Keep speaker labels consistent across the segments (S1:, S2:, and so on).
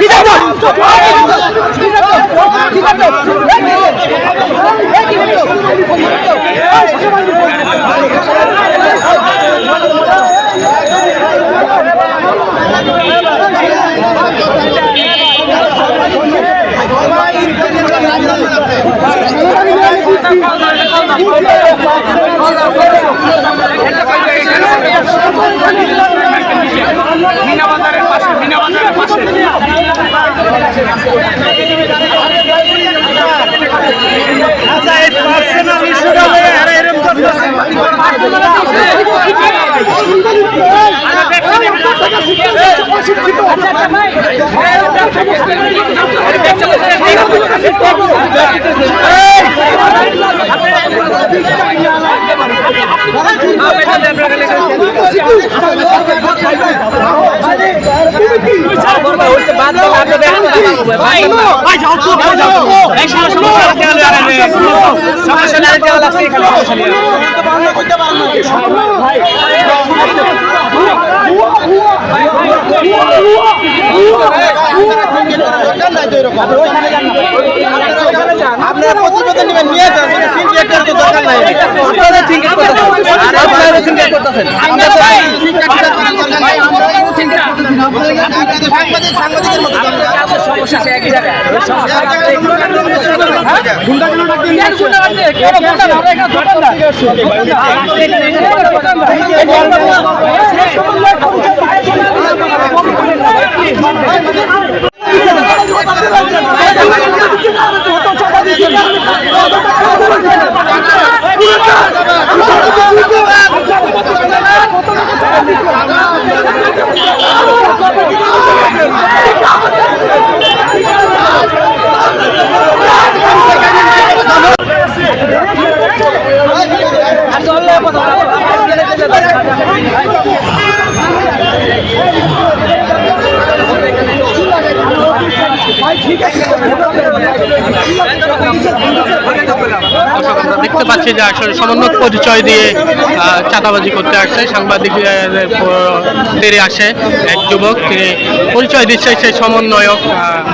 S1: মিনা বাজারের পাশে মিনা বাজারের পাশে
S2: আচ্ছা এই পার্সোনাল ইস্যুটা লয়ে আরে এরকম করতেছে আপনারা প্রতিবেদন নেবেন নিয়ে যান দরকার নাই। আপনারা সিন্ডিকেট করতেছেন। আপনারা সিন্ডিকেট করতেছেন আমরা তো সাংবাদিক সাংবাদিকের মতো
S1: সমস্যা একই জায়গায়
S3: দর্শক দেখতে পাচ্ছি যে আসলে সমন্বয় পরিচয় দিয়ে চাঁদাবাজি করতে আসছে। সাংবাদিকদের তেরে আসে এক যুবক। তিনি পরিচয় দিচ্ছে সেই সমন্বয়ক।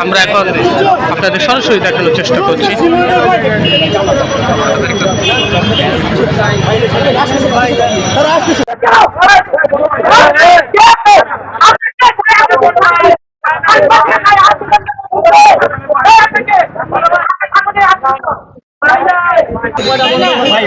S3: আমরা এখন আপনাদের সরাসরি দেখানোর চেষ্টা করছি।
S4: ভাই